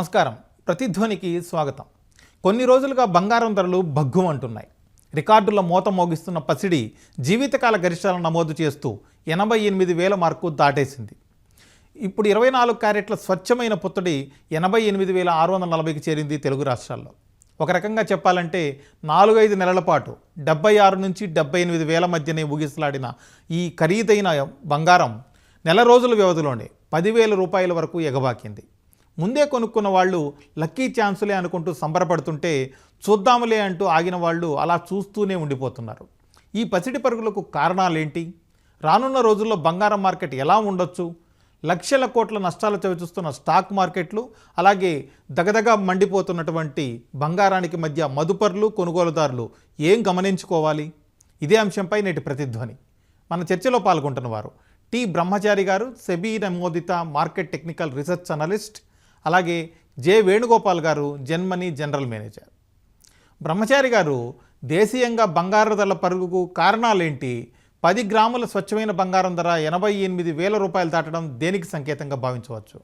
నమస్కారం. ప్రతిధ్వనికి స్వాగతం. కొన్ని రోజులుగా బంగారం ధరలు భగ్గుమంటున్నాయి రికార్డుల మూత మోగిస్తున్న పసిడి జీవితకాల గరిష్టాలను నమోదు చేస్తూ ఎనభై ఎనిమిది వేల మార్కు దాటేసింది. ఇప్పుడు ఇరవై నాలుగు క్యారెట్ల స్వచ్ఛమైన పుత్తడి ఎనభై ఎనిమిది వేల ఆరు వందల నలభైకి చేరింది తెలుగు రాష్ట్రాల్లో. ఒక రకంగా చెప్పాలంటే నాలుగైదు నెలల పాటు డెబ్బై ఆరు నుంచి డెబ్బై ఎనిమిది వేల మధ్యనే ఊగిసలాడిన ఈ ఖరీదైన బంగారం నెల రోజుల వ్యవధిలోనే పదివేల రూపాయల వరకు ఎగబాకింది. ముందే కొనుక్కున్న వాళ్ళు లక్కీ ఛాన్సులే అనుకుంటూ సంబరపడుతుంటే చూద్దాములే అంటూ ఆగిన వాళ్ళు అలా చూస్తూనే ఉండిపోతున్నారు. ఈ పసిడి పరుగులకు కారణాలేంటి? రానున్న రోజుల్లో బంగారం మార్కెట్ ఎలా ఉండొచ్చు? లక్షల కోట్ల నష్టాలు చవిచూస్తున్న స్టాక్ మార్కెట్లు అలాగే దగదగ మండిపోతున్నటువంటి బంగారానికి మధ్య మదుపర్లు కొనుగోలుదారులు ఏం గమనించుకోవాలి? ఇదే అంశంపై నేటి ప్రతిధ్వని. మన చర్చలో పాల్గొంటున్న వారు టి. బ్రహ్మచారి గారు సెబీ నమోదిత మార్కెట్ టెక్నికల్ రీసెర్చ్ అనలిస్ట్ అలాగే జె వేణుగోపాల్ గారు జన్మని జనరల్ మేనేజర్. బ్రహ్మచారి గారు దేశీయంగా బంగారు ధరల పరుగుకు కారణాలేంటి? పది గ్రాముల స్వచ్ఛమైన బంగారం ధర ఎనభై ఎనిమిది వేల రూపాయలు దాటడం దేనికి సంకేతంగా భావించవచ్చు?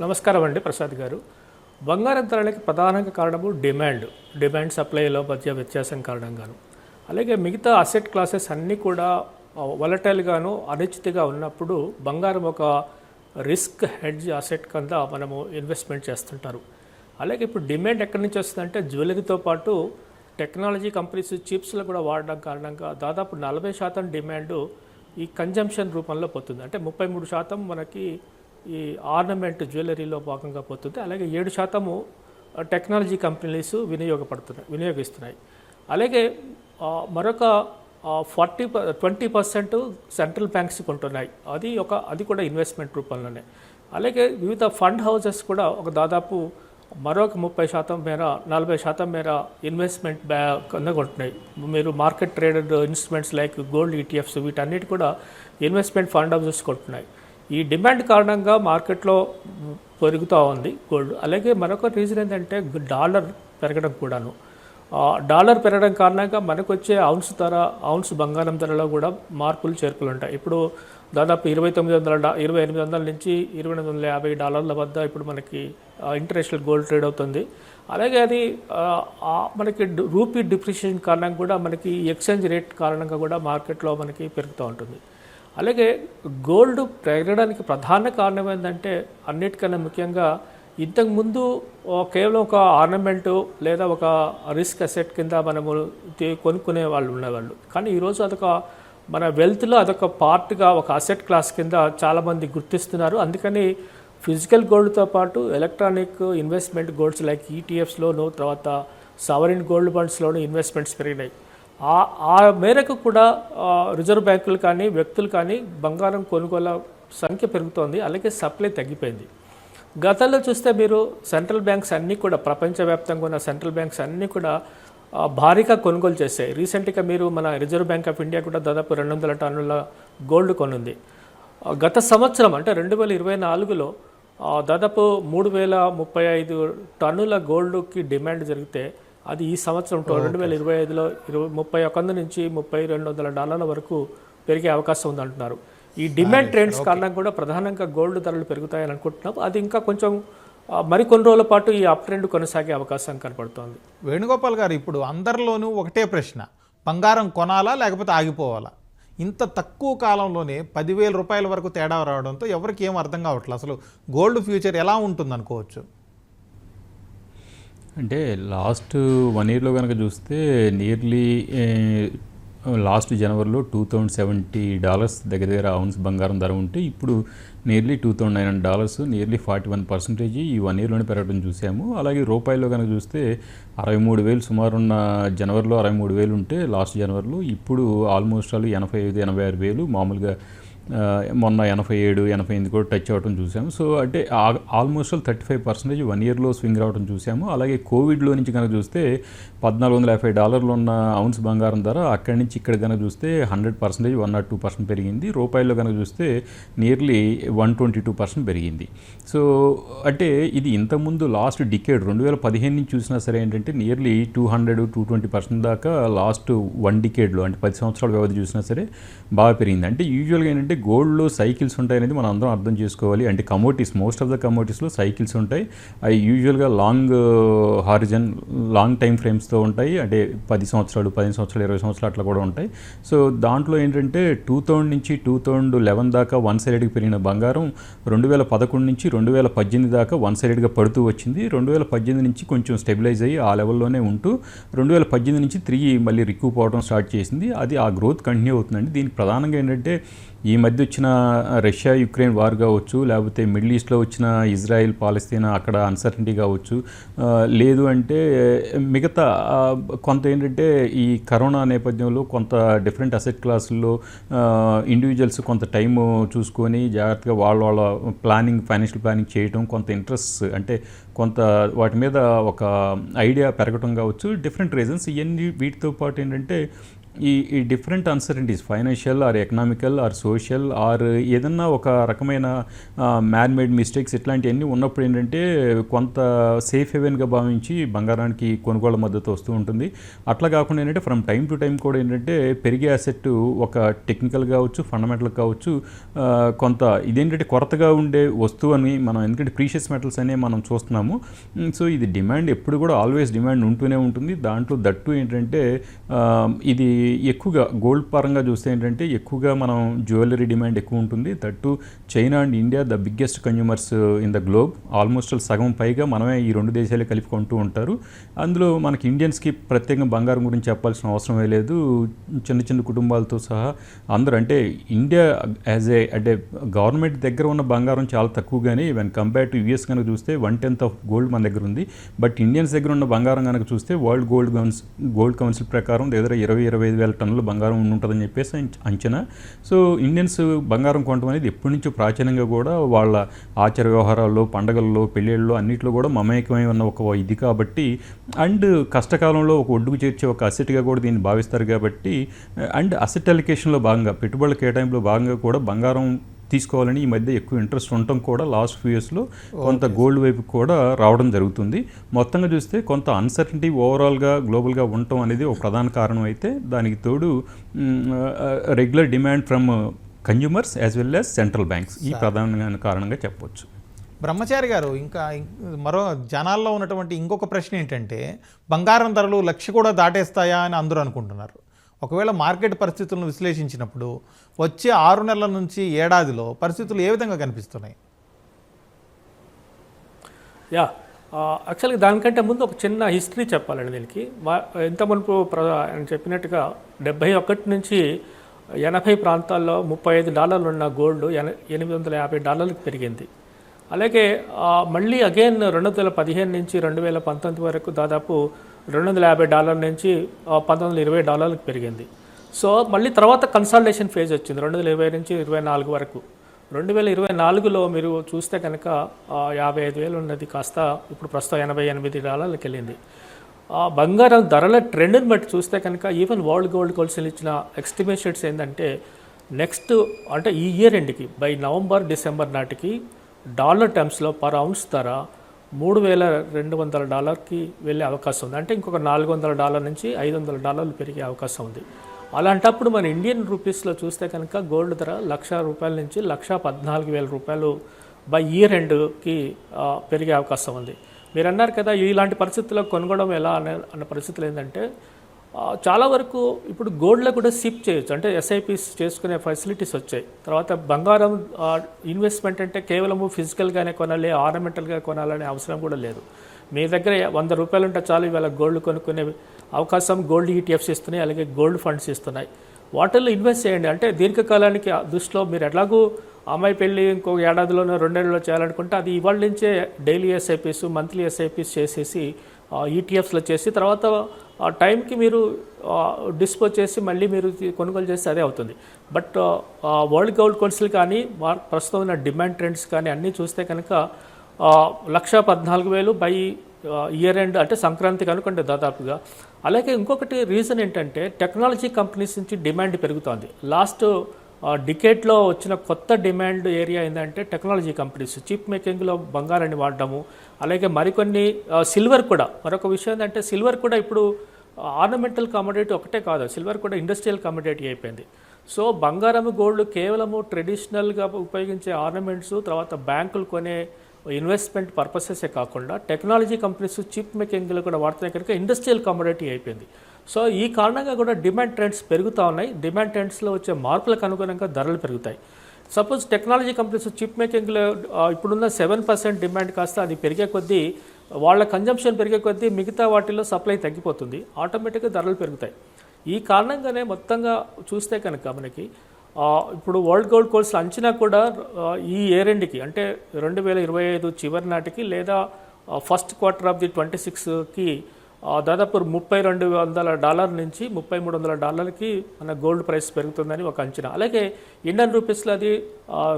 నమస్కారం అండి ప్రసాద్ గారు. బంగారం ధరలకి ప్రధానంగా కారణము డిమాండ్. డిమాండ్ సప్లైలో మధ్య వ్యత్యాసం కారణంగాను. అలాగే మిగతా అసెట్ క్లాసెస్ అన్నీ కూడా వలటైల్గాను అనిశ్చితిగా ఉన్నప్పుడు బంగారం ఒక రిస్క్ హెడ్జ్ అసెట్ కింద మనము ఇన్వెస్ట్మెంట్ చేస్తుంటారు. అలాగే ఇప్పుడు డిమాండ్ ఎక్కడి నుంచి వస్తుందంటే జ్యువెలరీతో పాటు టెక్నాలజీ కంపెనీస్ చిప్స్లో కూడా వాడడం కారణంగా దాదాపు నలభై శాతం డిమాండ్ ఈ కన్జంప్షన్ రూపంలో పోతుంది. అంటే ముప్పై మూడు శాతం మనకి ఈ ఆర్నమెంట్ జ్యువెలరీలో భాగంగా పోతుంది. అలాగే ఏడు శాతము టెక్నాలజీ కంపెనీస్ వినియోగపడుతున్నాయి వినియోగిస్తున్నాయి. అలాగే మరొక forty twenty percent central banks కొంటున్నాయి. అది ఒక అది కూడా ఇన్వెస్ట్మెంట్ రూపంలోనే. అలాగే వివిధ ఫండ్ హౌసెస్ కూడా ఒక దాదాపు మరొక ముప్పై శాతం మేర నలభై శాతం మేర ఇన్వెస్ట్మెంట్ బ్యా కింద కొంటున్నాయి. మీరు market traded instruments like gold ETFs వీటన్నిటి కూడా ఇన్వెస్ట్మెంట్ ఫండ్ హౌసెస్ కొంటున్నాయి. ఈ డిమాండ్ కారణంగా మార్కెట్లో పెరుగుతూ ఉంది గోల్డ్. అలాగే మరొక రీజన్ ఏంటంటే డాలర్ పెరగడం కూడాను. డాలర్ పెరగడం కారణంగా మనకు వచ్చే ఔన్స్ ధర ఔన్స్ బంగారం ధరలో కూడా మార్పులు చేర్పులు ఉంటాయి ఇప్పుడు దాదాపు ఇరవై తొమ్మిది వందల డా ఇరవై ఎనిమిది వందల నుంచి ఇరవై ఎనిమిది వందల యాభై డాలర్ల వద్ద ఇప్పుడు మనకి ఇంటర్నేషనల్ గోల్డ్ ట్రేడ్ అవుతుంది. అలాగే అది మనకి రూపీ డిప్రిషియేషన్ కారణంగా కూడా మనకి ఎక్స్చేంజ్ రేట్ కారణంగా కూడా మార్కెట్లో మనకి పెరుగుతూ ఉంటుంది. అలాగే గోల్డ్ పెరగడానికి ప్రధాన కారణం ఏంటంటే అన్నిటికన్నా ముఖ్యంగా ఇంతకుముందు కేవలం ఒక ఆర్నమెంట్ లేదా ఒక రిస్క్ అసెట్ కింద మనము కొనుక్కునే వాళ్ళు ఉండేవాళ్ళు. కానీ ఈరోజు అదొక మన వెల్త్లో అదొక పార్ట్గా ఒక అసెట్ క్లాస్ కింద చాలామంది గుర్తిస్తున్నారు. అందుకని ఫిజికల్ గోల్డ్తో పాటు ఎలక్ట్రానిక్ ఇన్వెస్ట్మెంట్ గోల్డ్స్ లైక్ ఈటీఎఫ్స్లోను తర్వాత సవరిన్ గోల్డ్ బాండ్స్లోను ఇన్వెస్ట్మెంట్స్ పెరిగినాయి. ఆ ఆ మేరకు కూడా రిజర్వ్ బ్యాంకులు కానీ వ్యక్తులు కానీ బంగారం కొనుగోల సంఖ్య పెరుగుతోంది. అలాగే సప్లై తగ్గిపోయింది. గతంలో చూస్తే మీరు సెంట్రల్ బ్యాంక్స్ అన్నీ కూడా ప్రపంచవ్యాప్తంగా ఉన్న సెంట్రల్ బ్యాంక్స్ అన్నీ కూడా భారీగా కొనుగోలు చేశాయి. రీసెంట్గా మీరు మన రిజర్వ్ బ్యాంక్ ఆఫ్ ఇండియా కూడా దాదాపు రెండు వందల టన్నుల గోల్డ్ కొనుంది. గత సంవత్సరం అంటే రెండు వేల ఇరవై నాలుగులో దాదాపు మూడు వేల ముప్పై ఐదు టన్నుల గోల్డ్కి డిమాండ్ జరిగితే అది ఈ సంవత్సరం రెండు వేల ఇరవై ఐదులో ఇరవై ముప్పై ఒక వంద నుంచి ముప్పై రెండు వందల డాలర్ల వరకు పెరిగే అవకాశం ఉందంటున్నారు. ఈ డిమాండ్ ట్రెండ్స్ కారణంగా కూడా ప్రధానంగా గోల్డ్ ధరలు పెరుగుతాయని అనుకుంటున్నాం అది ఇంకా కొంచెం మరికొన్ని రోజుల పాటు ఈ అప్ ట్రెండ్ కొనసాగే అవకాశం కనపడుతోంది. వేణుగోపాల్ గారు ఇప్పుడు అందరిలోనూ ఒకటే ప్రశ్న. బంగారం కొనాలా లేకపోతే ఆగిపోవాలా? ఇంత తక్కువ కాలంలోనే పదివేల రూపాయల వరకు తేడా రావడంతో ఎవరికి ఏం అర్థం కావట్లేదు. అసలు గోల్డ్ ఫ్యూచర్ ఎలా ఉంటుంది అనుకోవచ్చు అంటే లాస్ట్ వన్ ఇయర్లో కనుక చూస్తే నియర్లీ లాస్ట్ జనవరిలో టూ థౌజండ్ సెవెంటీ డాలర్స్ దగ్గర దగ్గర అవున్స్ బంగారం ధర ఉంటే ఇప్పుడు nearly two thousand nine hundred dollars nearly forty one percentage ఈ వన్ ఇయర్లోనే పెరగడం చూసాము. అలాగే రూపాయల్లో కనుక చూస్తే అరవై మూడు వేలు సుమారు ఉన్న జనవరిలో అరవై మూడు వేలు ఉంటే లాస్ట్ జనవరిలో ఇప్పుడు ఆల్మోస్ట్ ఆల్ ఎనభై ఐదు ఎనభై ఆరు వేలు మామూలుగా మొన్న ఎనభై ఏడు ఎనభై ఎనిమిది కూడా టచ్ అవ్వడం చూసాము. సో అంటే almost all thirty five percentage one ఇయర్లో స్వింగ్ రావడం చూసాము. అలాగే కోవిడ్లో నుంచి కనుక చూస్తే పద్నాలుగు వందల యాభై డాలర్లు ఉన్న అవున్స్ బంగారం ధర అక్కడి నుంచి ఇక్కడ కనుక చూస్తే hundred percentage one naught two percent పెరిగింది. రూపాయల్లో కనుక చూస్తే nearly one twenty two percent పెరిగింది. సో అంటే ఇది ఇంతకుముందు లాస్ట్ డికేడ్ రెండు వేల పదిహేను నుంచి చూసినా సరే ఏంటంటే nearly two hundred two twenty percent దాకా లాస్ట్ వన్ డికేడ్లో అంటే పది సంవత్సరాల వ్యవధి చూసినా సరే బాగా పెరిగింది. అంటే యూజువల్గా ఏంటంటే ఏంటంటే గోల్డ్లో సైకిల్స్ ఉంటాయి అనేది మనం అందరం అర్థం చేసుకోవాలి. అంటే కమోటీస్ మోస్ట్ ఆఫ్ ద కమోటీస్లో సైకిల్స్ ఉంటాయి. అవి యూజువల్గా లాంగ్ హారిజన్ లాంగ్ టైం ఫ్రేమ్స్తో ఉంటాయి. అంటే పది సంవత్సరాలు పదిహేను సంవత్సరాలు ఇరవై సంవత్సరాలు అట్లా కూడా ఉంటాయి. సో దాంట్లో ఏంటంటే టూ థౌజండ్ నుంచి టూ థౌజండ్ లెవెన్ దాకా వన్ సైడెడ్కి పెరిగిన బంగారం రెండు వేల పదకొండు నుంచి రెండు వేల పద్దెనిమిది దాకా వన్ సైడెడ్గా పడుతూ వచ్చింది. రెండు వేల పద్దెనిమిది నుంచి కొంచెం స్టెబిలైజ్ అయ్యి ఆ లెవెల్లోనే ఉంటూ రెండు వేల పద్దెనిమిది నుంచి తిరిగి మళ్ళీ రిక్కు పోవడం స్టార్ట్ చేసింది. అది ఆ గ్రోత్ కంటిన్యూ అవుతుందండి. దీనికి ప్రధానంగా ఏంటంటే ఈ మధ్య వచ్చిన రష్యా యుక్రెయిన్ వార్ కావచ్చు లేకపోతే మిడిల్ ఈస్ట్లో వచ్చిన ఇజ్రాయెల్ పాలస్తీనా అక్కడ అన్సర్టనిటీ కావచ్చు లేదు అంటే మిగతా కొంత ఏంటంటే ఈ కరోనా నేపథ్యంలో కొంత డిఫరెంట్ అసెట్ క్లాసుల్లో ఇండివిజువల్స్ కొంత టైం చూసుకొని జాగ్రత్తగా వాళ్ళ వాళ్ళ ప్లానింగ్ ఫైనాన్షియల్ ప్లానింగ్ చేయడం కొంత ఇంట్రెస్ట్ అంటే కొంత వాటి మీద ఒక ఐడియా పెరగటం కావచ్చు డిఫరెంట్ రీజన్స్ ఇవన్నీ వీటితో పాటు ఏంటంటే ఈ ఈ different uncertainties financial or economical or social or ఏదన్నా ఒక రకమైన మ్యాన్ మేడ్ మిస్టేక్స్ ఇట్లాంటివన్నీ ఉన్నప్పుడు ఏంటంటే కొంత సేఫ్ హెవెన్గా భావించి బంగారానికి కొనుగోలు మద్దతు వస్తూ ఉంటుంది. అట్లా కాకుండా ఏంటంటే ఫ్రమ్ టైం టు టైం కూడా ఏంటంటే పెరిగే అసెట్ ఒక టెక్నికల్ కావచ్చు ఫండమెంటల్ కావచ్చు కొంత ఇదేంటంటే కొరతగా ఉండే వస్తువు అని మనం ఎందుకంటే ప్రీషియస్ మెటల్స్ అనే మనం చూస్తున్నాము. సో ఇది డిమాండ్ ఎప్పుడు కూడా ఆల్వేస్ డిమాండ్ ఉంటూనే ఉంటుంది. దాంట్లో దట్టు ఏంటంటే ఇది ఎక్కువగా గోల్డ్ పరంగా చూస్తే ఏంటంటే ఎక్కువగా మనం జ్యువెలరీ డిమాండ్ ఎక్కువ ఉంటుంది. That China and India the biggest consumers in the globe almost సగం పైగా మనమే ఈ రెండు దేశాలే కలిపి కొంటూ ఉంటారు. అందులో మనకి ఇండియన్స్కి ప్రత్యేకంగా బంగారం గురించి చెప్పాల్సిన అవసరమే లేదు. చిన్న చిన్న కుటుంబాలతో సహా అందరూ అంటే ఇండియా యాజ్ ఏ అంటే గవర్నమెంట్ దగ్గర ఉన్న బంగారం చాలా తక్కువగానే ఈవెన్ కంపేర్ టు యూఎస్ కనుక చూస్తే వన్ టెన్త్ ఆఫ్ గోల్డ్ మన దగ్గర ఉంది. బట్ ఇండియన్స్ దగ్గర ఉన్న బంగారం కనుక చూస్తే వరల్డ్ గోల్డ్ కౌన్స్ గోల్డ్ కౌన్సిల్ ప్రకారం దగ్గర ఇరవై ఇరవై ఐదు వేల టన్నుల బంగారం ఉంటుందని చెప్పేసి అంచనా. సో ఇండియన్స్ బంగారం కొనడం అనేది ఎప్పటి నుంచో ప్రాచీనంగా కూడా వాళ్ళ ఆచార వ్యవహారాల్లో పండగల్లో పెళ్ళిళ్ళలో అన్నింటిలో కూడా మమేకమై ఉన్న ఒక ఇది కాబట్టి అండ్ కష్టకాలంలో ఒక ఒడ్డుకు చేర్చే ఒక అసెట్గా కూడా దీన్ని భావిస్తారు కాబట్టి అండ్ అసెట్ అలికేషన్లో భాగంగా పెట్టుబడుల కేటాయింపులో భాగంగా కూడా బంగారం తీసుకోవాలని ఈ మధ్య ఎక్కువ ఇంట్రెస్ట్ ఉండటం కూడా లాస్ట్ ఫ్యూ ఇయర్స్లో కొంత గోల్డ్ వైపు కూడా రావడం జరుగుతుంది. మొత్తంగా చూస్తే కొంత అన్సర్టనిటీ ఓవరాల్గా గ్లోబల్గా ఉండటం అనేది ఒక ప్రధాన కారణం అయితే దానికి తోడు regular demand from consumers as well as central banks ఈ ప్రధానమైన కారణంగా చెప్పొచ్చు. బ్రహ్మచారి గారు ఇంకా మరో జనాల్లో ఉన్నటువంటి ఇంకొక ప్రశ్న ఏంటంటే బంగారం ధరలు లక్ష కూడా దాటేస్తాయా అని అందరూ అనుకుంటున్నారు. ఒకవేళ మార్కెట్ పరిస్థితులను విశ్లేషించినప్పుడు వచ్చే ఆరు నెలల నుంచి ఏడాదిలో పరిస్థితులు ఏ విధంగా కనిపిస్తున్నాయి? యా యాక్చువల్గా దానికంటే ముందు ఒక చిన్న హిస్టరీ చెప్పాలండి దీనికి. మా ఎంత మునుపు ప్ర చెప్పినట్టుగా డెబ్బై ఒకటి నుంచి ఎనభై ప్రాంతాల్లో ముప్పై ఐదు డాలర్లు ఉన్న గోల్డ్ ఎన ఎనిమిది వందల యాభై డాలర్లకు పెరిగింది. అలాగే మళ్ళీ అగైన్ రెండు వందల పదిహేను నుంచి రెండు వేల పంతొమ్మిది వరకు దాదాపు రెండు వందల యాభై డాలర్ల నుంచి పంతొమ్మిది వందల ఇరవై డాలర్లకు పెరిగింది. సో మళ్ళీ తర్వాత కన్సల్టేషన్ ఫేజ్ వచ్చింది రెండు వందల ఇరవై నుంచి ఇరవై నాలుగు వరకు. రెండు వేల ఇరవై నాలుగులో మీరు చూస్తే కనుక యాభై ఐదు వేలు ఉన్నది కాస్త ఇప్పుడు ప్రస్తుతం ఎనభై ఎనిమిది డాలర్లకు వెళ్ళింది. బంగారం ధరల ట్రెండ్ని బట్టి చూస్తే కనుక ఈవెన్ వరల్డ్ గోల్డ్ కౌన్సిల్ ఇచ్చిన ఎస్టిమేషన్స్ ఏంటంటే నెక్స్ట్ అంటే ఈ ఇయర్ ఎండ్కి బై నవంబర్ డిసెంబర్ నాటికి డాలర్ టర్మ్స్లో పర్ అవున్స్ ధర మూడు వేల రెండు వందల డాలర్కి వెళ్ళే అవకాశం ఉంది. అంటే ఇంకొక నాలుగు వందల డాలర్ నుంచి ఐదు వందల డాలర్లు పెరిగే అవకాశం ఉంది. అలాంటప్పుడు మన ఇండియన్ రూపీస్లో చూస్తే కనుక గోల్డ్ ధర లక్ష రూపాయల నుంచి లక్ష పద్నాలుగు వేల రూపాయలు బై ఇయర్ ఎండ్కి పెరిగే అవకాశం ఉంది. మీరు అన్నారు కదా ఇలాంటి పరిస్థితుల్లో కొనుగోడం ఎలా అనే అన్న పరిస్థితులు ఏంటంటే చాలా వరకు ఇప్పుడు గోల్డ్లో కూడా సిప్ చేయొచ్చు. అంటే ఎస్ఐపిస్ చేసుకునే ఫెసిలిటీస్ వచ్చాయి. తర్వాత బంగారం ఇన్వెస్ట్మెంట్ అంటే కేవలము ఫిజికల్గానే కొనాలి ఆర్నమెంటల్గా కొనాలనే అవసరం కూడా లేదు. మీ దగ్గర వంద రూపాయలు ఉంటే చాలు ఇవాళ గోల్డ్ కొనుక్కునే అవకాశం గోల్డ్ ఈటీఎఫ్స్ ఇస్తున్నాయి అలాగే గోల్డ్ ఫండ్స్ ఇస్తున్నాయి. వాటిల్లో ఇన్వెస్ట్ చేయండి. అంటే దీర్ఘకాలానికి దృష్టిలో మీరు ఎలాగూ అమ్మాయి పెళ్ళి ఇంకో ఏడాదిలోనో రెండేళ్ళలో చేయాలనుకుంటే అది ఇవాళ నుంచే డైలీ ఎస్ఐపీస్ మంత్లీ ఎస్ఐపీస్ చేసేసి ఈటీఎఫ్స్లో చేసి తర్వాత ఆ టైంకి మీరు డిస్పోజ్ చేసి మళ్ళీ మీరు కొనుగోలు చేస్తే అదే అవుతుంది. బట్ వరల్డ్ గోల్డ్ కౌన్సిల్ కానీ ప్రస్తుతం ఉన్న డిమాండ్ ట్రెండ్స్ కానీ అన్నీ చూస్తే కనుక లక్ష పద్నాలుగు వేలు బై ఇయర్ ఎండ్ అంటే సంక్రాంతి కనుకంటే దాదాపుగా. అలాగే ఇంకొకటి రీజన్ ఏంటంటే టెక్నాలజీ కంపెనీస్ నుంచి డిమాండ్ పెరుగుతోంది. లాస్ట్ డికేట్లో వచ్చిన కొత్త డిమాండ్ ఏరియా ఏంటంటే టెక్నాలజీ కంపెనీస్. చిప్ మేకింగ్లో బంగారాన్ని వాడడము అలాగే మరికొన్ని సిల్వర్ కూడా. మరొక విషయం ఏంటంటే సిల్వర్ కూడా ఇప్పుడు ఆర్నమెంటల్ కామోడిటీ ఒకటే కాదు. సిల్వర్ కూడా ఇండస్ట్రియల్ కామోడిటీ అయిపోయింది. సో బంగారం గోల్డ్ కేవలము ట్రెడిషనల్గా ఉపయోగించే ఆర్నమెంట్స్ తర్వాత బ్యాంకులు కొనే ఇన్వెస్ట్మెంట్ పర్పసెసే కాకుండా టెక్నాలజీ కంపెనీస్ చిప్ మేకింగ్లో కూడా వాడుతున్నాయి కనుక ఇండస్ట్రియల్ కమోడిటీ అయిపోయింది. సో ఈ కారణంగా కూడా డిమాండ్ ట్రెండ్స్ పెరుగుతూ ఉన్నాయి. డిమాండ్ ట్రెండ్స్లో వచ్చే మార్పులకు అనుగుణంగా ధరలు పెరుగుతాయి. సపోజ్ టెక్నాలజీ కంపెనీస్ చిప్ మేకింగ్లో ఇప్పుడున్న సెవెన్ పర్సెంట్ డిమాండ్ కాస్త అది పెరిగే కొద్దీ వాళ్ళ కన్జంప్షన్ పెరిగే కొద్దీ మిగతా వాటిలో సప్లై తగ్గిపోతుంది. ఆటోమేటిక్గా ధరలు పెరుగుతాయి. ఈ కారణంగానే మొత్తంగా చూస్తే కనుక మనకి ఇప్పుడు వరల్డ్ గోల్డ్ కోర్స్ అంచనా కూడా ఈ ఈ ఏరెండ్కి అంటే రెండు వేల ఇరవై ఐదు చివరి నాటికి లేదా first quarter of the twenty సిక్స్కి దాదాపు ముప్పై రెండు వందల డాలర్ నుంచి ముప్పై మూడు వందల డాలర్కి మన గోల్డ్ ప్రైస్ పెరుగుతుందని ఒక అంచనా. అలాగే ఇండియన్ రూపీస్లో అది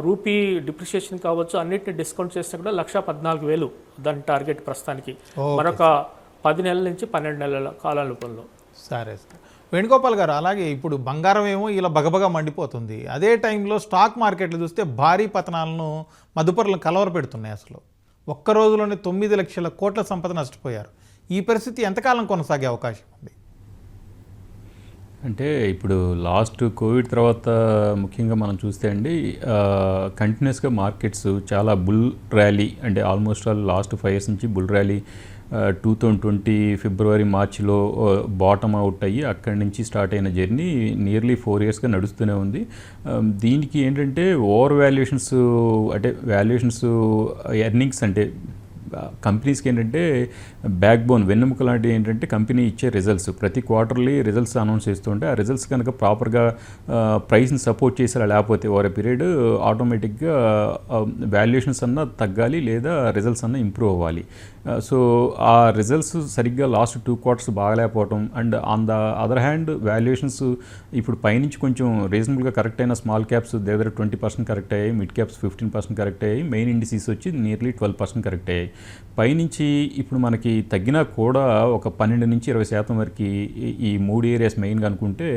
రూపీ డిప్రిషియేషన్ కావచ్చు అన్నిటిని డిస్కౌంట్ చేస్తే కూడా లక్ష పద్నాలుగు వేలు దాని టార్గెట్ ప్రస్తుతానికి. మరొక పది నెలల నుంచి పన్నెండు నెలల కాల రూపంలో. సరే సార్. వేణుగోపాల్ గారు అలాగే ఇప్పుడు బంగారం ఏమో ఇలా బగబగ మండిపోతుంది. అదే టైంలో స్టాక్ మార్కెట్లు చూస్తే భారీ పతనాలను మదుపరులను కలవర పెడుతున్నాయి అసలు. ఒక్క రోజులోనే తొమ్మిది లక్షల కోట్ల సంపద నష్టపోయారు. ఈ పరిస్థితి ఎంతకాలం కొనసాగే అవకాశం ఉంది? అంటే ఇప్పుడు లాస్ట్ కోవిడ్ తర్వాత ముఖ్యంగా మనం చూస్తే అండి కంటిన్యూస్గా మార్కెట్స్ చాలా బుల్ ర్యాలీ అంటే almost all last five years నుంచి bull rally two thousand twenty ఫిబ్రవరి మార్చిలో బాటమ్ అవుట్ అయ్యి అక్కడి నుంచి స్టార్ట్ అయిన జర్నీ నియర్లీ ఫోర్ ఇయర్స్గా నడుస్తూనే ఉంది. దీనికి ఏంటంటే ఓవర్ వాల్యుయేషన్స్ అంటే వాల్యుయేషన్స్ ఎర్నింగ్స్ అంటే కంపెనీస్కి ఏంటంటే బ్యాక్ బోన్ వెన్నెముక లాంటివి ఏంటంటే కంపెనీ ఇచ్చే రిజల్ట్స్ ప్రతి క్వార్టర్లీ రిజల్ట్స్ అనౌన్స్ చేస్తుంటే ఆ రిజల్ట్స్ కనుక ప్రాపర్గా ప్రైస్ని సపోర్ట్ చేసేలా లేకపోతే ఓవర్ పీరియడ్ ఆటోమేటిక్గా వాల్యుయేషన్స్ అన్న తగ్గాలి లేదా రిజల్ట్స్ అన్న ఇంప్రూవ్ అవ్వాలి. సో ఆ రిజల్ట్స్ సరిగ్గా last two quarters బాగలేకపోవటం and on the other hand valuations ఇప్పుడు పైనుంచి కొంచెం రీజనబుల్గా కరెక్ట్ అయిన స్మాల్ క్యాప్స్ దగ్గర ట్వంటీ పర్సెంట్ కరెక్ట్ అయ్యాయి mid caps fifteen percent correct అయ్యాయి మెయిన్ ఇండిసీస్ వచ్చి నియర్లీ ట్వెల్వ్ పర్సెంట్ కరెక్ట్ అయ్యాయి. పైనుంచి ఇప్పుడు మనకి తగ్గినా కూడా ఒక పన్నెండు నుంచి ఇరవై శాతం వరకు ఈ- ఈ మూడు ఏరియాస్ మెయిన్గా అనుకుంటే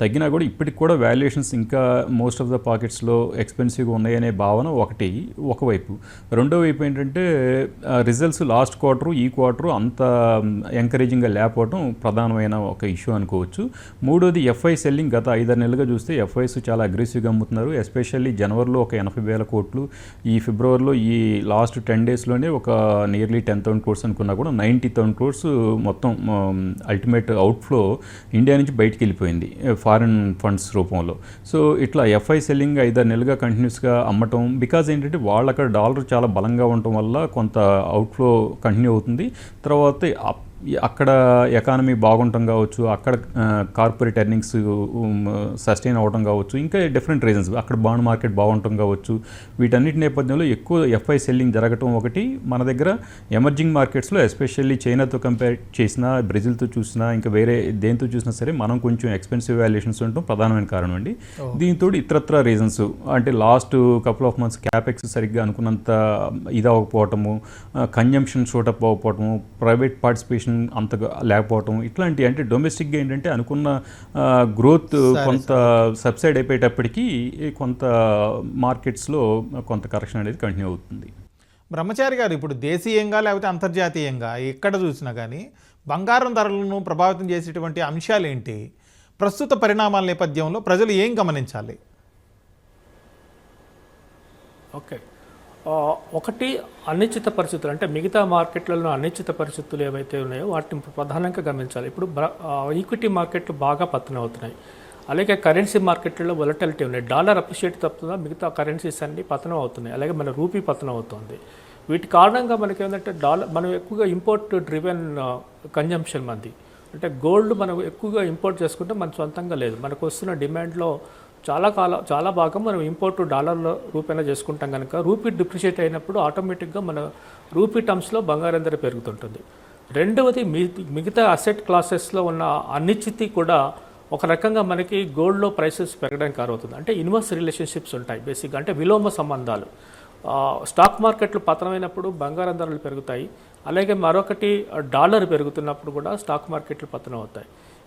తగ్గినా కూడా ఇప్పటికి కూడా వాల్యుయేషన్స్ ఇంకా మోస్ట్ ఆఫ్ ద పాకెట్స్లో ఎక్స్పెన్సివ్గా ఉన్నాయనే భావన ఒకటి ఒకవైపు రెండో వైపు ఏంటంటే రిజల్ట్స్ లాస్ట్ క్వార్టరు ఈ క్వార్టరు అంత ఎంకరేజింగ్గా లేకపోవడం ప్రధానమైన ఒక ఇష్యూ అనుకోవచ్చు. మూడోది ఎఫ్ఐ సెల్లింగ్ గత ఐదారు నెలలుగా చూస్తే ఎఫ్ఐస్ చాలా అగ్రెసివ్గా అమ్ముతున్నారు. ఎస్పెషల్లీ జనవరిలో ఒక ఎనభై వేల కోట్లు ఈ ఫిబ్రవరిలో ఈ లాస్ట్ టెన్ డేస్లోనే ఒక నియర్లీ టెన్ థౌసండ్ క్రోర్స్ అనుకున్నా కూడా నైంటీ థౌసండ్ క్రోర్స్ మొత్తం అల్టిమేట్ అవుట్ఫ్లో ఇండియా నుంచి బయటికి వెళ్ళిపోయింది. ఫారిన్ ఫండ్స్ రూపంలో. సో ఇట్లా ఎఫ్ఐ సెల్లింగ్ ఐదారు నెలలుగా కంటిన్యూస్గా అమ్మటం బికాజ్ ఏంటంటే వాళ్ళు అక్కడ డాలర్ చాలా బలంగా ఉండటం వల్ల కొంత అవుట్ఫ్లో కంటిన్యూ అవుతుంది. తర్వాత అక్కడ ఎకానమీ బాగుండటం కావచ్చు అక్కడ కార్పొరేట్ ఎర్నింగ్స్ సస్టైన్ అవ్వడం కావచ్చు ఇంకా డిఫరెంట్ రీజన్స్. అక్కడ బాండ్ మార్కెట్ బాగుండటం కావచ్చు. వీటన్నిటి నేపథ్యంలో ఎక్కువ ఎఫ్ఐ సెల్లింగ్ జరగటం ఒకటి. మన దగ్గర ఎమర్జింగ్ మార్కెట్స్లో ఎస్పెషల్లీ చైనాతో కంపేర్ చేసినా బ్రెజిల్తో చూసినా ఇంకా వేరే దేంతో చూసినా సరే మనం కొంచెం ఎక్స్పెన్సివ్ వాల్యుయేషన్స్ ఉండటం ప్రధానమైన కారణం అండి. దీంతో ఇతరత్ర రీజన్స్. అంటే last couple of months capex సరిగ్గా అనుకున్నంత ఇది అవ్వకపోవటము కన్జంప్షన్ షూటప్ అవ్వకపోవటము ప్రైవేట్ పార్టిసిపేషన్ అంతగా లేకపోవటం ఇట్లాంటి అంటే డొమెస్టిక్గా ఏంటంటే అనుకున్న గ్రోత్ కొంత సబ్సైడ్ అయిపోయేటప్పటికీ కొంత మార్కెట్స్లో కొంత కరెక్షన్ అనేది కంటిన్యూ అవుతుంది. బ్రహ్మచారి గారు ఇప్పుడు దేశీయంగా లేకపోతే అంతర్జాతీయంగా ఎక్కడ చూసినా కానీ బంగారం ధరలను ప్రభావితం చేసేటువంటి అంశాలు ఏంటి? ప్రస్తుత పరిణామాల నేపథ్యంలో ప్రజలు ఏం గమనించాలి? ఓకే. ఒకటి అనిశ్చిత పరిస్థితులు అంటే మిగతా మార్కెట్లలో అనిశ్చిత పరిస్థితులు ఏవైతే ఉన్నాయో వాటిని ప్రధానంగా గమనించాలి. ఇప్పుడు ఈక్విటీ మార్కెట్లు బాగా పతనం అవుతున్నాయి. అలాగే కరెన్సీ మార్కెట్లలో వొలటాలిటీ ఉన్నాయి. డాలర్ అప్రిషియేట్ తప్పుతుందా? మిగతా కరెన్సీస్ అన్ని పతనం అవుతున్నాయి. అలాగే మన రూపీ పతనం అవుతుంది. వీటి కారణంగా మనకి ఏంటంటే డాలర్ మనం ఎక్కువగా ఇంపోర్ట్ డ్రివెన్ కన్జంప్షన్ మంది. అంటే గోల్డ్ మనం ఎక్కువగా ఇంపోర్ట్ చేసుకుంటే మన సొంతంగా లేదు. మనకు వస్తున్న డిమాండ్లో చాలా కాలం చాలా భాగం మనం ఇంపోర్ట్ డాలర్ల రూపేణా చేసుకుంటాం కనుక రూపీ డిప్రిషియేట్ అయినప్పుడు ఆటోమేటిక్గా మన రూపీ టర్మ్స్లో బంగారం ధర పెరుగుతుంటుంది. రెండవది మి- మిగతా అసెట్ క్లాసెస్లో ఉన్న అనిశ్చితి కూడా ఒక రకంగా మనకి గోల్డ్లో ప్రైసెస్ పెరగడానికి కారవుతుంది. అంటే ఇన్వర్స్ రిలేషన్షిప్స్ ఉంటాయి బేసిక్గా అంటే విలోమ సంబంధాలు. స్టాక్ మార్కెట్లు పతనమైనప్పుడు బంగారం ధరలు పెరుగుతాయి. అలాగే మరొకటి డాలర్ పెరుగుతున్నప్పుడు కూడా స్టాక్ మార్కెట్లు పతనం అవుతాయి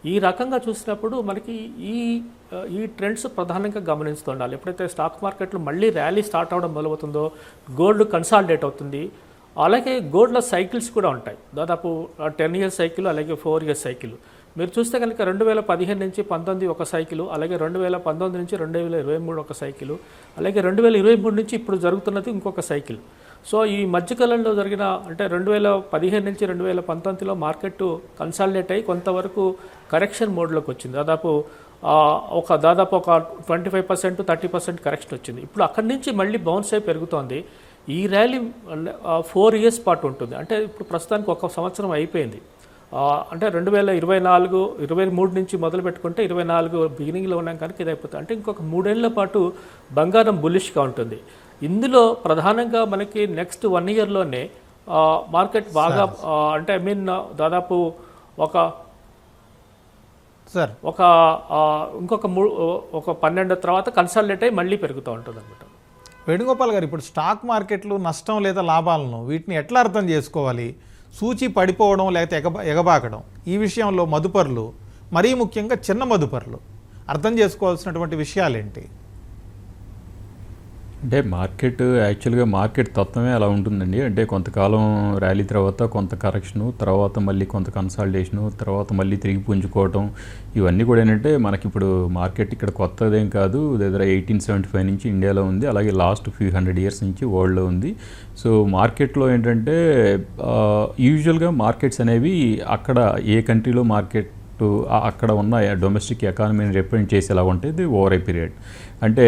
ఈ రకంగా చూసినప్పుడు మనకి ఈ ఈ ట్రెండ్స్ ప్రధానంగా గమనిస్తుండాలి ఎప్పుడైతే స్టాక్ మార్కెట్లు మళ్ళీ ర్యాలీ స్టార్ట్ అవడం మొదలవుతుందో గోల్డ్ కన్సాలిడేట్ అవుతుంది. అలాగే గోల్డ్లో సైకిల్స్ కూడా ఉంటాయి. దాదాపు టెన్ ఇయర్స్ సైకిల్ అలాగే ఫోర్ ఇయర్స్ సైకిల్. మీరు చూస్తే కనుక రెండు వేల పదిహేను నుంచి పంతొమ్మిది ఒక సైకిల్ అలాగే రెండు వేల పంతొమ్మిది నుంచి రెండు వేల ఇరవై మూడు ఒక సైకిల్ అలాగే రెండు వేల ఇరవై మూడు నుంచి ఇప్పుడు జరుగుతున్నది ఇంకొక సైకిల్. సో ఈ మధ్యకాలంలో జరిగిన అంటే రెండు వేల పదిహేను నుంచి రెండు వేల పంతొమ్మిదిలో మార్కెట్ కన్సాలిడేట్ అయ్యి కొంతవరకు కరెక్షన్ మోడ్లోకి వచ్చింది. దాదాపు ఒక దాదాపు ఒక twenty five percent thirty percent correction వచ్చింది. ఇప్పుడు అక్కడి నుంచి మళ్ళీ బౌన్స్ అయి పెరుగుతోంది. ఈ ర్యాలీ ఫోర్ ఇయర్స్ పాటు ఉంటుంది. అంటే ఇప్పుడు ప్రస్తుతానికి ఒక సంవత్సరం అయిపోయింది. అంటే రెండు వేల ఇరవై నాలుగు ఇరవై మూడు నుంచి మొదలు పెట్టుకుంటే ఇరవై నాలుగు బిగినింగ్లో ఉన్నాం కనుక ఇది అయిపోతుంది. అంటే ఇంకొక మూడేళ్ళ పాటు బంగారం బులిష్గా ఉంటుంది. ఇందులో ప్రధానంగా మనకి నెక్స్ట్ వన్ ఇయర్లోనే మార్కెట్ బాగా అంటే ఐ మీన్ దాదాపు ఒక సార్ ఒక ఇంకొక మూ ఒక పన్నెండు తర్వాత కన్సాలిడేట్ అయ్యి మళ్ళీ పెరుగుతూ ఉంటుంది అనమాట వేణుగోపాల్ గారు ఇప్పుడు స్టాక్ మార్కెట్లు నష్టం లేదా లాభాలను వీటిని ఎట్లా అర్థం చేసుకోవాలి? సూచి పడిపోవడం లేకపోతే ఎగబా ఎగబాకడం. ఈ విషయంలో మదుపర్లు మరీ ముఖ్యంగా చిన్న మదుపర్లు. అర్థం చేసుకోవాల్సినటువంటి విషయాలేంటి? అంటే మార్కెట్ యాక్చువల్గా మార్కెట్ తత్వమే అలా ఉంటుందండి. అంటే కొంతకాలం ర్యాలీ తర్వాత కొంత కరెక్షను తర్వాత మళ్ళీ కొంత కన్సాలిడేషను తర్వాత మళ్ళీ తిరిగి పుంజుకోవటం ఇవన్నీ కూడా ఏంటంటే మనకి ఇప్పుడు మార్కెట్ ఇక్కడ కొత్తదేం కాదు. దగ్గర ఎయిటీన్ సెవెంటీ ఫైవ్ నుంచి ఇండియాలో ఉంది. అలాగే లాస్ట్ ఫ్యూ హండ్రెడ్ ఇయర్స్ నుంచి వరల్డ్లో ఉంది. సో మార్కెట్లో ఏంటంటే యూజువల్గా మార్కెట్స్ అనేవి అక్కడ ఏ కంట్రీలో మార్కెట్ అక్కడ ఉన్న డొమెస్టిక్ ఎకానమీని రిప్రజెంట్ చేసేలా ఉంటుంది. Over a period. అంటే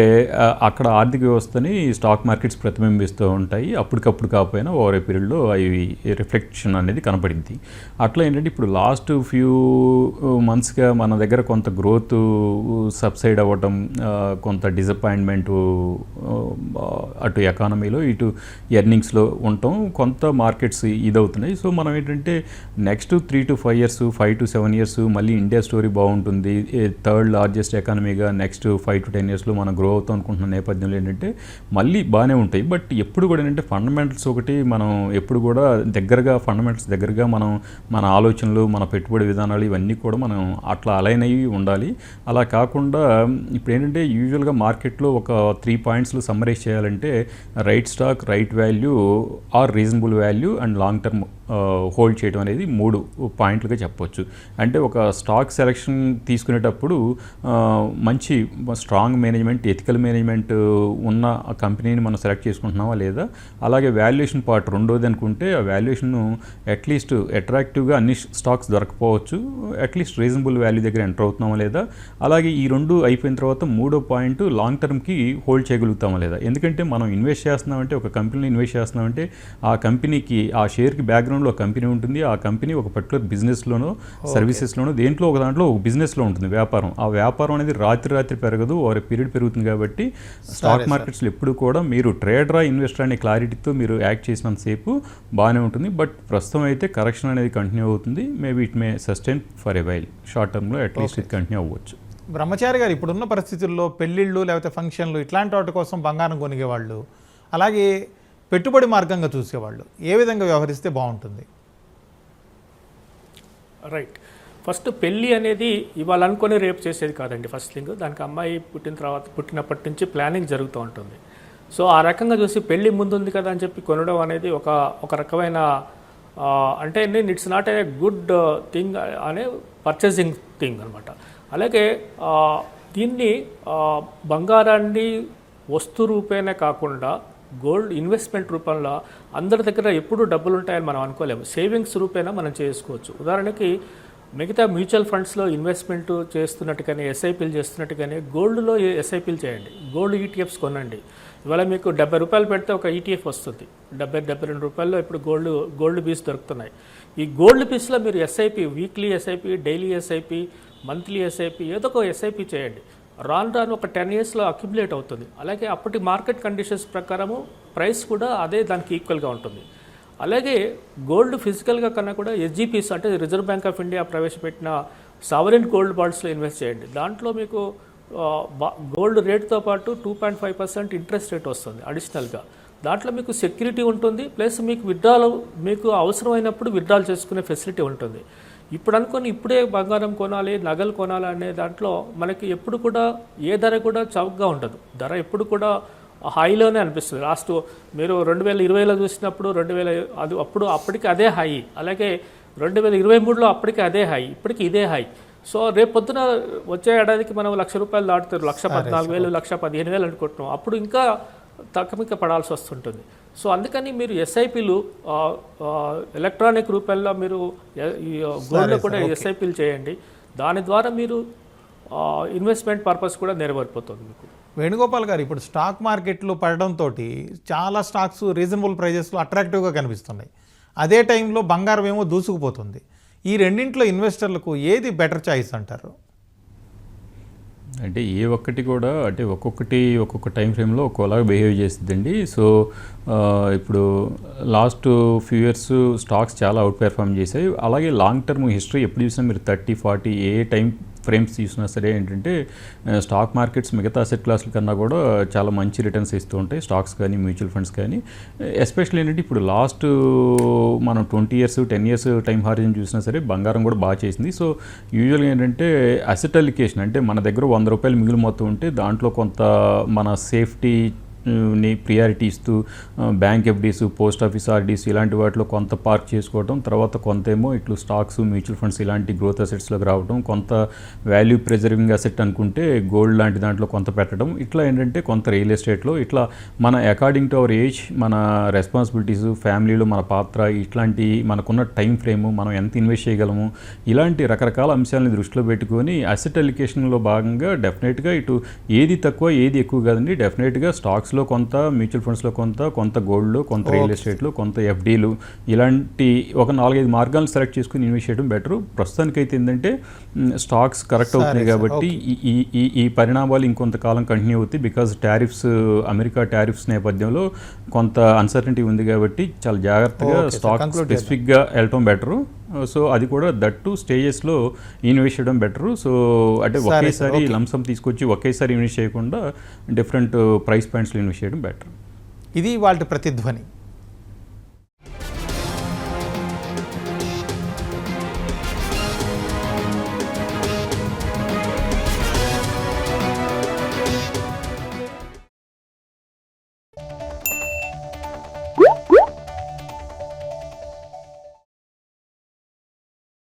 అక్కడ ఆర్థిక వ్యవస్థని స్టాక్ మార్కెట్స్ ప్రతిబింబిస్తూ ఉంటాయి. అప్పటికప్పుడు కాకపోయినా ఓవర్ ఏ పీరియడ్లో అవి రిఫ్లెక్షన్ అనేది కనపడింది. అట్లా ఏంటంటే ఇప్పుడు లాస్ట్ ఫ్యూ మంత్స్గా మన దగ్గర కొంత గ్రోత్ సబ్సైడ్ అవ్వటం కొంత డిసప్పాయింట్మెంట్ అటు ఎకానమీలో ఇటు ఎర్నింగ్స్లో ఉండటం కొంత మార్కెట్స్ ఇదవుతున్నాయి. సో మనం ఏంటంటే next three to five years five to seven years మళ్ళీ ఇండియా స్టోరీ బాగుంటుంది. థర్డ్ లార్జెస్ట్ ఎకానమీగా నెక్స్ట్ ఫైవ్ టు టెన్ ఇయర్స్లో మనం గ్రో అవుతాం అనుకుంటున్న నేపథ్యంలో ఏంటంటే మళ్ళీ బాగానే ఉంటాయి. బట్ ఎప్పుడు కూడా ఏంటంటే ఫండమెంటల్స్ ఒకటి మనం ఎప్పుడు కూడా దగ్గరగా ఫండమెంటల్స్ దగ్గరగా మనం మన ఆలోచనలు మన పెట్టుబడి విధానాలు ఇవన్నీ కూడా మనం అట్లా అలైన్ అయ్యి ఉండాలి. అలా కాకుండా ఇప్పుడు ఏంటంటే యూజువల్గా మార్కెట్లో ఒక త్రీ పాయింట్స్లో సమ్మరైజ్ చేయాలంటే right stock right value or reasonable value and long term hold చేయడం అనేది మూడు పాయింట్లుగా చెప్పవచ్చు అంటే ఒక స్టాక్ సెలెక్షన్ తీసుకునేటప్పుడు మంచి స్ట్రాంగ్ మేనేజ్మెంట్ ఎథికల్ మేనేజ్మెంట్ ఉన్న ఆ కంపెనీని మనం సెలెక్ట్ చేసుకుంటున్నామా లేదా? అలాగే వాల్యుయేషన్ పార్ట్ రెండోది అనుకుంటే ఆ వాల్యుయేషన్ అట్లీస్ట్ అట్రాక్టివ్గా అన్ని స్టాక్స్ దొరకపోవచ్చు. అట్లీస్ట్ రీజనబుల్ వాల్యూ దగ్గర ఎంటర్ అవుతున్నామా లేదా? అలాగే ఈ రెండు అయిపోయిన తర్వాత మూడో పాయింట్ లాంగ్ టర్మ్కి హోల్డ్ చేయగలుగుతామా లేదా? ఎందుకంటే మనం ఇన్వెస్ట్ చేస్తున్నామంటే ఒక కంపెనీని ఇన్వెస్ట్ చేస్తున్నామంటే ఆ కంపెనీకి ఆ షేర్కి బ్యాక్గ్రౌండ్లో ఒక కంపెనీ ఉంటుంది. ఆ కంపెనీ ఒక పర్టికులర్ బిజినెస్లోనో సర్వీసెస్లోనో దేంట్లో ఒక దాంట్లో ఒక బిజినెస్లో ఉంటుంది వ్యాపారం. ఆ వ్యాపారం అనేది రాత్రి రాత్రి పెరగదు. ఓవర్ పీరియడ్ పెరుగుతుంది కాబట్టి స్టాక్ మార్కెట్స్లో ఎప్పుడు కూడా మీరు ట్రేడరా ఇన్వెస్టర్ అనే క్లారిటీతో మీరు యాక్ట్ చేసినంతసేపు బాగానే ఉంటుంది. బట్ ప్రస్తుతం అయితే కరెక్షన్ అనేది కంటిన్యూ అవుతుంది. Maybe it may sustain for a while. Short టర్మ్లో అట్లీస్ట్ ఇది కంటిన్యూ అవ్వచ్చు. బ్రహ్మచారి గారు ఇప్పుడున్న పరిస్థితుల్లో పెళ్ళిళ్ళు లేకపోతే ఫంక్షన్లు ఇట్లాంటి వాటి కోసం బంగారం కొనిగేవాళ్ళు. అలాగే పెట్టుబడి మార్గంగా చూసేవాళ్ళు. ఏ విధంగా వ్యవహరిస్తే బాగుంటుంది? రైట్. ఫస్ట్ పెళ్ళి అనేది ఇవాళ అనుకొని రేపు చేసేది కాదండి ఫస్ట్ థింగ్. దానికి అమ్మాయి పుట్టిన తర్వాత పుట్టినప్పటి నుంచి ప్లానింగ్ జరుగుతూ ఉంటుంది. సో ఆ రకంగా చూసి పెళ్ళి ముందుంది కదా అని చెప్పి కొనడం అనేది ఒక ఒక రకమైన అంటే నేను it's not a good thing అనే పర్చేసింగ్ థింగ్ అనమాట అలాగే దీన్ని బంగారాన్ని వస్తు రూపేనే కాకుండా గోల్డ్ ఇన్వెస్ట్మెంట్ రూపంలో అందరి దగ్గర ఎప్పుడు డబ్బులు ఉంటాయని మనం అనుకోలేము. సేవింగ్స్ రూపేనా మనం చేసుకోవచ్చు. ఉదాహరణకి మిగతా మ్యూచువల్ ఫండ్స్లో ఇన్వెస్ట్మెంట్ చేస్తున్నట్టుగానే ఎస్ఐపీలు చేస్తున్నట్టుగానే గోల్డ్లో ఎస్ఐపీలు చేయండి. గోల్డ్ ఈటీఎఫ్స్ కొనండి. ఇవాళ మీకు డెబ్బై రూపాయలు పెడితే ఒక ఈటీఎఫ్ వస్తుంది. డెబ్బై డెబ్బై రెండు రూపాయల్లో ఇప్పుడు గోల్డ్ గోల్డ్ బీస్ దొరుకుతున్నాయి. ఈ గోల్డ్ బీస్లో మీరు SIP weekly SIP daily SIP monthly SIP ఏదో ఒక ఎస్ఐపి చేయండి. రాను రాను ఒక టెన్ ఇయర్స్లో అక్యుములేట్ అవుతుంది. అలాగే అప్పటి మార్కెట్ కండిషన్స్ ప్రకారము ప్రైస్ కూడా అదే దానికి ఈక్వల్గా ఉంటుంది. అలాగే గోల్డ్ ఫిజికల్గా కన్నా కూడా ఎస్జీపీస్ అంటే రిజర్వ్ బ్యాంక్ ఆఫ్ ఇండియా ప్రవేశపెట్టిన సావరెన్ గోల్డ్ బాండ్స్లో ఇన్వెస్ట్ చేయండి. దాంట్లో మీకు బా- గోల్డ్ రేట్తో పాటు two point five percent interest rate వస్తుంది అడిషనల్గా దాంట్లో మీకు సెక్యూరిటీ ఉంటుంది ప్లస్ మీకు విత్డ్రాల్ మీకు అవసరమైనప్పుడు విత్డ్రాల్ చేసుకునే ఫెసిలిటీ ఉంటుంది. ఇప్పుడు అనుకొని ఇప్పుడే బంగారం కొనాలి నగలు కొనాలి అనే దాంట్లో మనకి ఎప్పుడు కూడా ఏ ధర కూడా చౌకగా ఉండదు. ధర ఎప్పుడు కూడా హైలోనే అనిపిస్తుంది. లాస్ట్ మీరు రెండు వేల ఇరవైలో చూసినప్పుడు రెండు వేల అది అప్పుడు అప్పటికి అదే హై. అలాగే రెండు వేల ఇరవై మూడులో అప్పటికి అదే హై ఇప్పటికి ఇదే హై. సో రేపు పొద్దున వచ్చే ఏడాదికి మనం లక్ష రూపాయలు దాటుతారు. లక్ష పద్నాలుగు వేలు లక్ష పదిహేను వేలు అనుకుంటున్నాం. అప్పుడు ఇంకా తక్కువ పడాల్సి వస్తుంటుంది. సో అందుకని మీరు ఎస్ఐపిలు ఎలక్ట్రానిక్ రూపాయల్లో మీరు గోల్డ్లో కూడా ఎస్ఐపిలు చేయండి. దాని ద్వారా మీరు ఇన్వెస్ట్మెంట్ పర్పస్ కూడా నెరవేరిపోతుంది మీకు. వేణుగోపాల్ గారు ఇప్పుడు స్టాక్ మార్కెట్లు పడడంతో చాలా స్టాక్స్ రీజనబుల్ ప్రైజెస్లో అట్రాక్టివ్గా కనిపిస్తున్నాయి. అదే టైంలో బంగారం ఏమో దూసుకుపోతుంది. ఈ రెండింటిలో ఇన్వెస్టర్లకు ఏది బెటర్ చాయిస్ అంటారు? అంటే ఏ ఒక్కటి కూడా అంటే ఒక్కొక్కటి ఒక్కొక్క టైం ఫ్రేమ్లో ఒక్కోలాగా బిహేవ్ చేస్తుందండి సో ఇప్పుడు లాస్ట్ ఫ్యూ ఇయర్స్ స్టాక్స్ చాలా అవుట్ పెర్ఫామ్ చేశాయి. అలాగే లాంగ్ టర్మ్ హిస్టరీ ఎప్పుడు చూసినా మీరు thirty forty a time frames చూసినా సరే ఏంటంటే స్టాక్ మార్కెట్స్ మిగతా అసెట్ క్లాసుల కన్నా కూడా చాలా మంచి రిటర్న్స్ ఇస్తూ ఉంటాయి. స్టాక్స్ కానీ మ్యూచువల్ ఫండ్స్ కానీ. ఎస్పెషల్లీ ఏంటంటే ఇప్పుడు లాస్ట్ మనం twenty years ten years time horizon చూసినా సరే బంగారం కూడా బాగా చేసింది. సో యూజువల్గా ఏంటంటే అసెట్ అలికేషన్ అంటే మన దగ్గర వంద రూపాయలు మిగులు మొత్తం ఉంటే దాంట్లో కొంత మన సేఫ్టీ ని ప్రియారిటీ ఇస్తూ bank FDs post office RDs ఇలాంటి వాటిలో కొంత పార్క్ చేసుకోవడం తర్వాత కొంత ఏమో ఇట్లు స్టాక్స్ మ్యూచువల్ ఫండ్స్ ఇలాంటి గ్రోత్ అసెట్స్లోకి రావడం కొంత వాల్యూ ప్రిజర్వింగ్ అసెట్ అనుకుంటే గోల్డ్ లాంటి దాంట్లో కొంత పెట్టడం ఇట్లా ఏంటంటే కొంత రియల్ ఎస్టేట్లో ఇట్లా మన అకార్డింగ్ టు అవర్ ఏజ్ మన రెస్పాన్సిబిలిటీస్ ఫ్యామిలీలో మన పాత్ర ఇట్లాంటి మనకున్న టైం ఫ్రేము మనం ఎంత ఇన్వెస్ట్ చేయగలము ఇలాంటి రకరకాల అంశాలను దృష్టిలో పెట్టుకొని అసెట్ అలికేషన్లో భాగంగా డెఫినెట్గా ఇటు ఏది తక్కువ ఏది ఎక్కువ కాదండి డెఫినెట్గా స్టాక్స్ స్టాక్స్లో కొంత మ్యూచువల్ ఫండ్స్లో కొంత కొంత గోల్డ్ కొంత రియల్ ఎస్టేట్లో కొంత ఎఫ్డీలు ఇలాంటి ఒక నాలుగైదు మార్గాలను సెలెక్ట్ చేసుకుని ఇన్వెస్ట్ చేయడం బెటర్ ప్రస్తుతానికైతే ఏంటంటే స్టాక్స్ కరెక్ట్ అవుతున్నాయి కాబట్టి ఈ- ఈ ఈ పరిణామాలు ఇంకొంతకాలం కంటిన్యూ అవుతాయి బికాజ్ టారిఫ్స్ అమెరికా టారిఫ్స్ నేపథ్యంలో కొంత అన్సర్టనిటీ ఉంది కాబట్టి చాలా జాగ్రత్తగా Okay, sir. స్టాక్ Conclude స్పెసిఫిక్గా వెళ్ళటం బెటరు సో అది కూడా దట్టు స్టేజెస్లో ఇన్వెస్ట్ చేయడం బెటరు సో అంటే. ఒకేసారి. లంసం తీసుకొచ్చి ఒకేసారి ఇన్వెస్ట్ చేయకుండా డిఫరెంట్ ప్రైస్ పాయింట్స్లో ఇన్వెస్ట్ చేయడం బెటర్ ఇది వాళ్ళ ప్రతిధ్వని